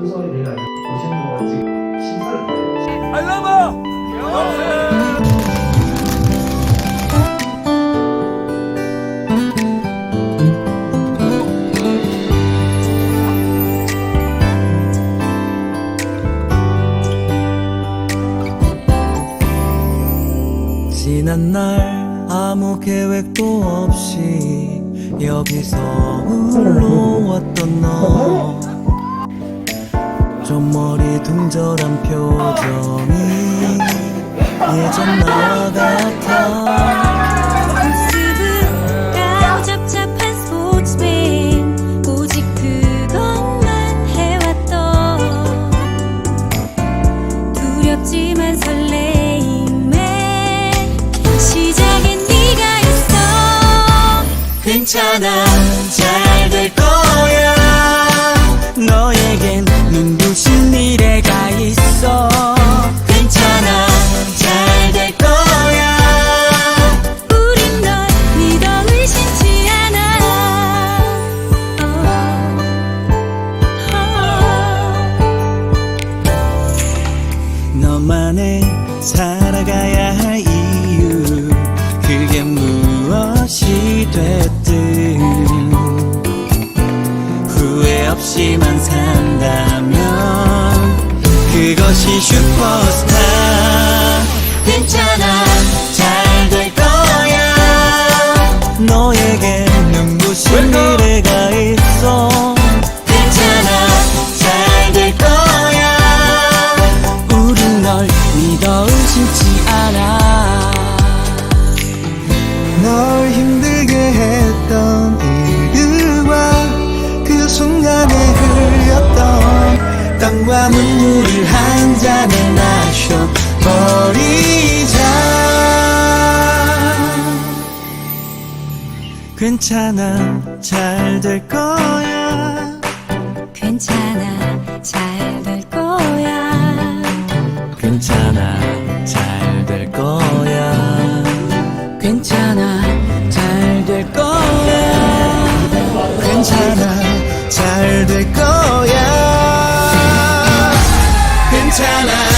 순서에 내가 오시는 거 같지 심사를 알라마! 지난 날 아무 계획도 없이 여기서 홀로 왔던 너 좀 머리 둥절한 표정이 예전 나와 같아. 모습은 너만의 살아가야 할 이유. 그게 무엇이 됐든. 후회 없이만 산다면 그것이 슈퍼스타. 괜찮 널 힘들게 했던 일들과 그 순간에 흘렸던 땀과 눈물을 한 잔에 마셔버리자. 괜찮아 잘 될 거야. 괜찮아 잘 될 거야. 괜찮아 잘 될 거야. 괜찮아 괜찮아. 잘 될 거야. 괜찮아.